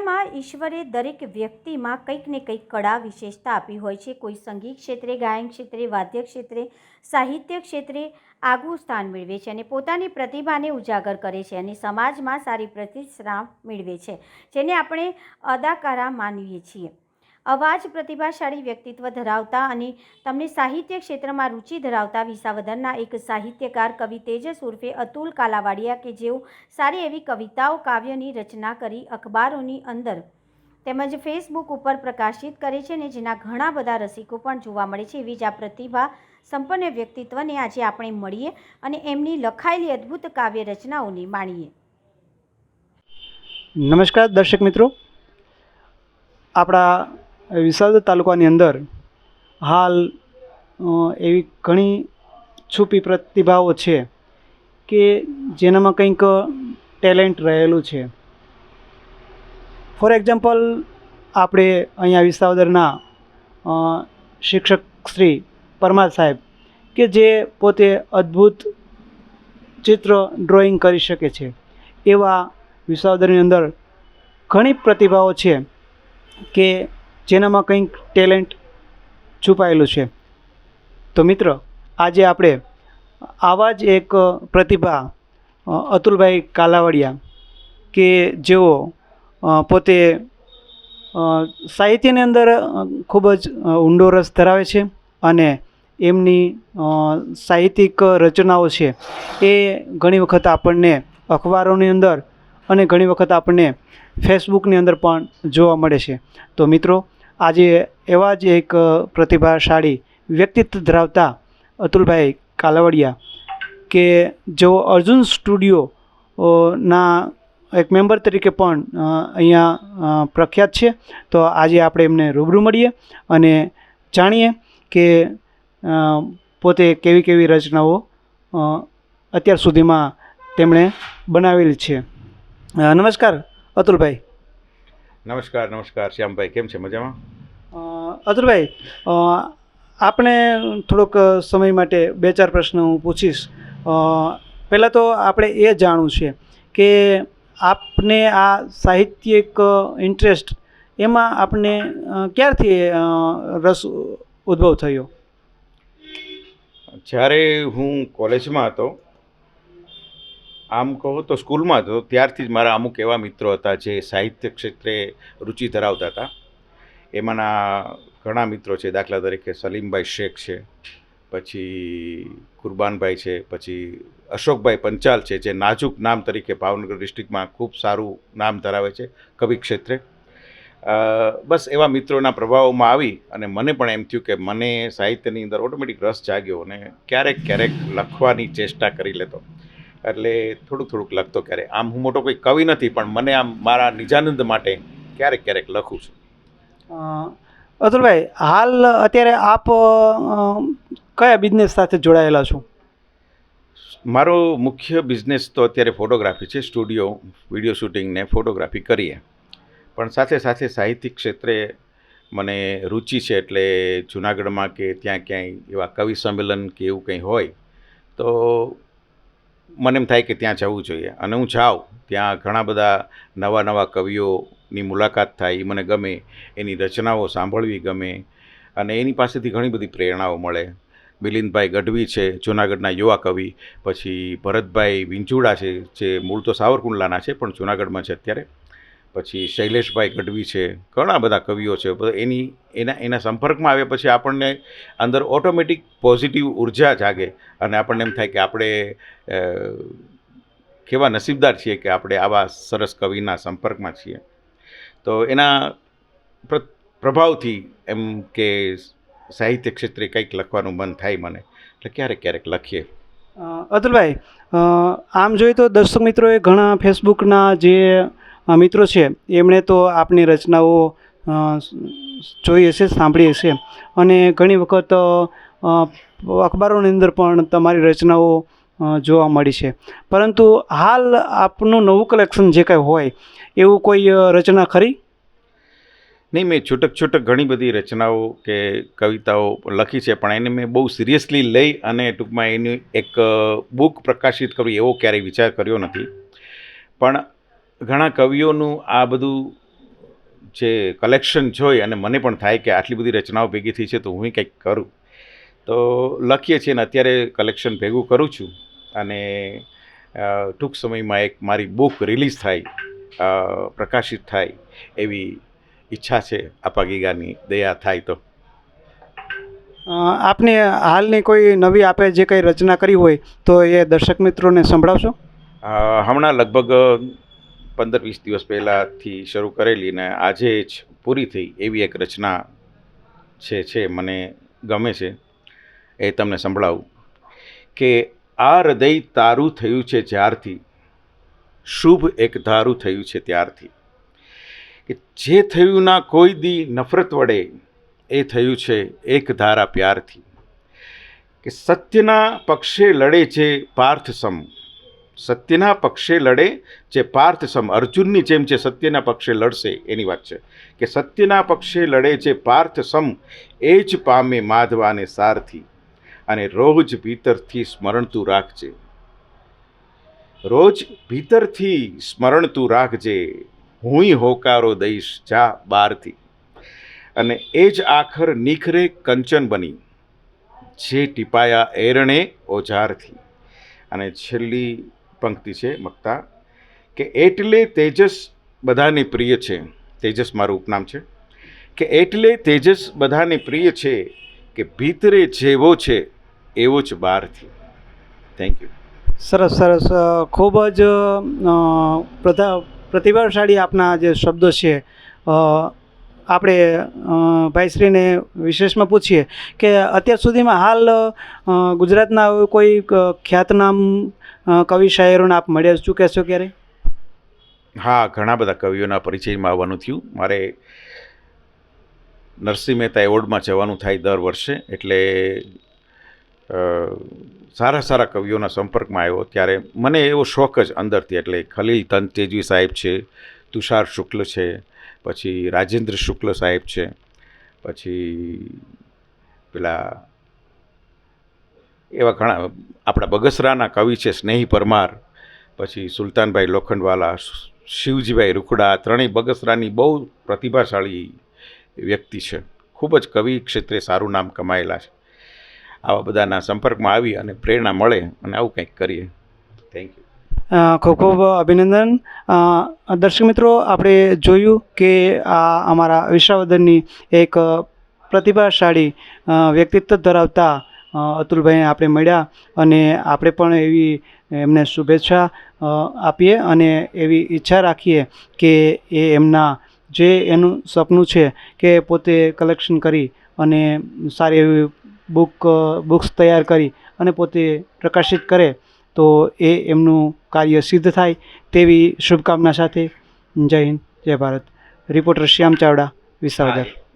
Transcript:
દુનિયામાં ઈશ્વરે દરેક વ્યક્તિમાં કંઈક ને કંઈક કળા વિશેષતા આપી હોય છે. કોઈ સંગીત ક્ષેત્રે, ગાયન ક્ષેત્રે, વાદ્ય ક્ષેત્રે, સાહિત્ય ક્ષેત્રે આગવું સ્થાન મેળવે છે અને પોતાની પ્રતિભાને ઉજાગર કરે છે અને સમાજમાં સારી પ્રતિષ્ઠા મેળવે છે, જેને આપણે અદાકારા માનીએ છીએ. અવાજ પ્રતિભાશાળી વ્યક્તિત્વ ધરાવતા અને તમને સાહિત્ય ક્ષેત્રમાં રુચિ ધરાવતા વિસાવદરના એક સાહિત્યકાર કવિ તેજસ ઉર્ફે અતુલ કાલાવાડિયા કે જેઓ સારી એવી કવિતાઓ, કાવ્યની રચના કરી અખબારોની અંદર તેમજ ફેસબુક ઉપર પ્રકાશિત કરે છે ને જેના ઘણા બધા રસિકો પણ જોવા મળે છે. એવી જ આ પ્રતિભા સંપન્ન વ્યક્તિત્વને આજે આપણે મળીએ અને એમની લખાયેલી અદ્ભુત કાવ્ય રચનાઓને માણીએ. નમસ્કાર દર્શક મિત્રો. આપણા વિસાવદર તાલુકાની અંદર હાલ એવી ઘણી છુપી પ્રતિભાઓ છે કે જેનામાં કંઈક ટેલેન્ટ રહેલું છે. ફોર એક્ઝામ્પલ, આપણે અહીંયા વિસાવદરના શિક્ષક શ્રી પરમાર સાહેબ કે જે પોતે અદ્ભુત ચિત્ર ડ્રોઈંગ કરી શકે છે. એવા વિસાવદરની અંદર ઘણી પ્રતિભાઓ છે કે જેનામાં કંઈક ટેલેન્ટ છુપાયેલું છે. તો મિત્ર, આજે આપણે આવા જ એક પ્રતિભા અતુલભાઈ કાલાવડિયા કે જેઓ પોતે સાહિત્યની અંદર ખૂબ જ ઊંડો રસ ધરાવે છે અને એમની સાહિત્યિક રચનાઓ છે એ ઘણી વખત આપણને અખબારોની અંદર અને ઘણી વખત આપણને ફેસબુકની અંદર પણ જોવા મળે છે. તો મિત્રો આજે એવા જ એક પ્રતિભાશાળી વ્યક્તિત્વ ધરાવતા અતુલભાઈ કાલાવડિયા કે જેઓ અર્જુન સ્ટુડિયો ના એક મેમ્બર તરીકે પણ અહીંયા પ્રખ્યાત છે, તો આજે આપણે એમને રૂબરૂ મળીએ અને જાણીએ કે પોતે કેવી કેવી રચનાઓ અત્યાર સુધીમાં તેમણે બનાવેલી છે. નમસ્કાર અતુલભાઈ. નમસ્કાર નમસ્કાર, શ્યામભાઈ. કેમ છે? મજામાં? અતુલભાઈ આપણે થોડોક સમય માટે બે ચાર પ્રશ્ન હું પૂછીશ. પહેલાં તો આપણે એ જાણવું છે કે આપને આ સાહિત્યિક ઇન્ટરેસ્ટ એમાં આપને ક્યારથી રસ ઉદ્ભવ થયો? જ્યારે હું કોલેજમાં હતો, આમ કહો તો સ્કૂલમાં હતો, ત્યારથી જ મારા અમુક એવા મિત્રો હતા જે સાહિત્ય ક્ષેત્રે રુચિ ધરાવતા હતા. એમાંના ઘણા મિત્રો છે. દાખલા તરીકે સલીમભાઈ શેખ છે, પછી કુરબાનભાઈ છે, પછી અશોકભાઈ પંચાલ છે, જે નાજુક નામ તરીકે ભાવનગર ડિસ્ટ્રિક્ટમાં ખૂબ સારું નામ ધરાવે છે, કવિ ક્ષેત્રે. બસ એવા મિત્રોના પ્રભાવમાં આવી અને મને પણ એમ થયું કે મને સાહિત્યની અંદર ઓટોમેટિક રસ જાગ્યો અને ક્યારેક ક્યારેક લખવાની ચેષ્ટા કરી લેતો. એટલે થોડુંક થોડુંક લખતો ક્યારેક. આમ હું મોટો કોઈ કવિ નથી, પણ મને આમ મારા નિજાનંદ માટે ક્યારેક ક્યારેક લખું છું. અતુલભાઈ, હાલ અત્યારે આપ કયા બિઝનેસ સાથે જોડાયેલા છો? મારો મુખ્ય બિઝનેસ તો અત્યારે ફોટોગ્રાફી છે સ્ટુડિયો વીડિયો શૂટિંગને ફોટોગ્રાફી કરીએ. પણ સાથે સાથે સાહિત્યિક ક્ષેત્રે મને રુચિ છે એટલે જુનાગઢમાં કે ત્યાં ક્યાંય એવા કવિ સંમેલન કે એવું કંઈ હોય, તો મને એમ થાય કે ત્યાં જવું જોઈએ. અને હું જાઉં, ત્યાં ઘણા બધા નવા નવા કવિઓની મુલાકાત થાય, એ મને ગમે, એની રચનાઓ સાંભળવી ગમે, અને એની પાસેથી ઘણી બધી પ્રેરણાઓ મળે. મિલિંદભાઈ ગઢવી છે, જૂનાગઢના યુવા કવિ, પછી ભરતભાઈ વિંજુડા છે, જે મૂળ તો સાવરકુંડલાના છે, પણ જૂનાગઢમાં છે અત્યારે. પછી શૈલેષભાઈ ગઢવી છે, ઘણા બધા કવિઓ છે એની, એના એના સંપર્કમાં આવ્યા પછી આપણને અંદર ઓટોમેટિક પોઝિટિવ ઊર્જા જાગે અને આપણને એમ થાય કે આપણે કેવા નસીબદાર છીએ કે આપણે આવા સરસ કવિના સંપર્કમાં છીએ. તો એના પ્ર, પ્રભાવથી એમ કે સાહિત્ય ક્ષેત્રે કંઈક લખવાનું મન થાય મને. એટલે ક્યારેક ક્યારેક લખીએ. અતુલભાઈ આમ જોઈએ તો દર્શક મિત્રોએ ઘણા ફેસબુકના જે મિત્રો છે, એમણે તો આપની રચનાઓ જોઈ હશે, સાંભળી હશે. અને ઘણી વખત અખબારોની અંદર પણ તમારી રચનાઓ જોવા મળી છે. પરંતુ હાલ આપનું નવું કલેક્શન જે કંઈ હોય, એવું કોઈ રચના ખરી? નહીં, મેં છૂટક છૂટક ઘણી બધી રચનાઓ કે કવિતાઓ લખી છે, પણ એને મેં બહુ સિરિયસલી લઈ અને ટૂંકમાં એની એક બુક પ્રકાશિત કરવી એવો ક્યારેય વિચાર કર્યો નથી. પણ ઘણા કવિઓનું આ બધું જે કલેક્શન જોઈ અને મને પણ થાય કે આટલી બધી રચનાઓ ભેગી થઈ છે તો હું કંઈક કરું. તો લખીએ છીએ ને અત્યારે કલેક્શન ભેગું કરું છું અને ટૂંક સમયમાં એક મારી બુક રિલીઝ થાય પ્રકાશિત થાય એવી ઈચ્છા છે અપાગીગાની દયા થાય તો. આપને હાલની કોઈ નવી આપે જે કંઈ રચના કરી હોય તો એ દર્શક મિત્રોને સંભળાવશો? હમણાં લગભગ પંદર વીસ દિવસ પહેલાંથી શરૂ કરેલી ને આજે જ પૂરી થઈ એવી એક રચના છે છે, મને ગમે છે, એ તમને સંભળાવું. કે આ હૃદય તારું થયું છે જ્યારથી, શુભ એક ધારું થયું છે ત્યારથી. કે જે થયું ના કોઈ દી નફરત વડે, એ થયું છે એક ધારા પ્યારથી. કે સત્યના પક્ષે લડે છે પાર્થ સમ સત્યના પક્ષે લડે જે પાર્થ સમ અર્જુનની જેમ જે સત્યના પક્ષે લડશે, એની વાત છે. કે સત્યના પક્ષે લડે જે પાર્થ સમ, એ જ પામે માધવાને સારથી અને રોજ ભીતરથી સ્મરણ તું રાખજે. રોજ ભીતરથી સ્મરણ તું રાખજે. હુંય હોકારો દઈશ જા બારથી. અને એ જ આખર નિખરે કંચન બની. જે ટીપાયા એરણે ઓજારથી. અને છેલ્લી પંક્તિ છે મક્તા કે એટલે તેજસ બધાને પ્રિય છે. તેજસ મારું ઉપનામ છે. કે એટલે તેજસ બધાને પ્રિય છે, કે ભીતરે જેવો છે, એવો જ બહારથી. થેન્ક યુ સરસ સરસ. ખૂબ જ પ્રતિભાશાળી આપના જે શબ્દો છે. આપણે ભાઈશ્રીને વિશેષમાં પૂછીએ કે અત્યાર સુધીમાં હાલ ગુજરાતના કોઈ ખ્યાતનામ કવિ શાયરોને આપ મળ્યા ચૂક્યા છો ક્યારે? હા, ઘણા બધા કવિઓના પરિચયમાં આવવાનું થયું. મારે નરસિંહ મહેતા એવોર્ડમાં જવાનું થાય દર વર્ષે, એટલે સારા સારા કવિઓના સંપર્કમાં આવ્યો. ત્યારે મને એવો શોખ જ અંદરથી, એટલે ખલીલ તન તેજવી સાહેબ છે, તુષાર શુક્લ છે, પછી રાજેન્દ્ર શુક્લ સાહેબ છે, પછી પેલા એવા ઘણા આપણા બગસરાના કવિ છે સ્નેહી પરમાર, પછી સુલતાનભાઈ લોખંડવાલા, શિવજીભાઈ રૂખડા, ત્રણેય બગસરાની બહુ પ્રતિભાશાળી વ્યક્તિ છે. ખૂબ જ કવિ ક્ષેત્રે સારું નામ કમાયેલા છે. આવા બધાના સંપર્કમાં આવી અને પ્રેરણા મળે અને આવું કંઈક કરીએ. થેન્ક યુ ખૂબ ખૂબ અભિનંદન. દર્શક મિત્રો, આપણે જોયું કે આ અમારા વિશ્વવર્ધનની એક પ્રતિભાશાળી વ્યક્તિત્વ ધરાવતા અતુલભાઈને આપણે મળ્યા અને આપણે પણ એવી એમને શુભેચ્છા આપીએ અને એવી ઈચ્છા રાખીએ કે એ એમના જે એનું સપનું છે કે પોતે કલેક્શન કરી અને સારી એવી બુક બુક્સ તૈયાર કરી અને પોતે પ્રકાશિત કરે તો એ એમનું કાર્ય સિદ્ધ થાય તેવી શુભકામના સાથે જય હિન્દ, જય ભારત. રિપોર્ટર શ્યામ ચાવડા, વિસાવદર.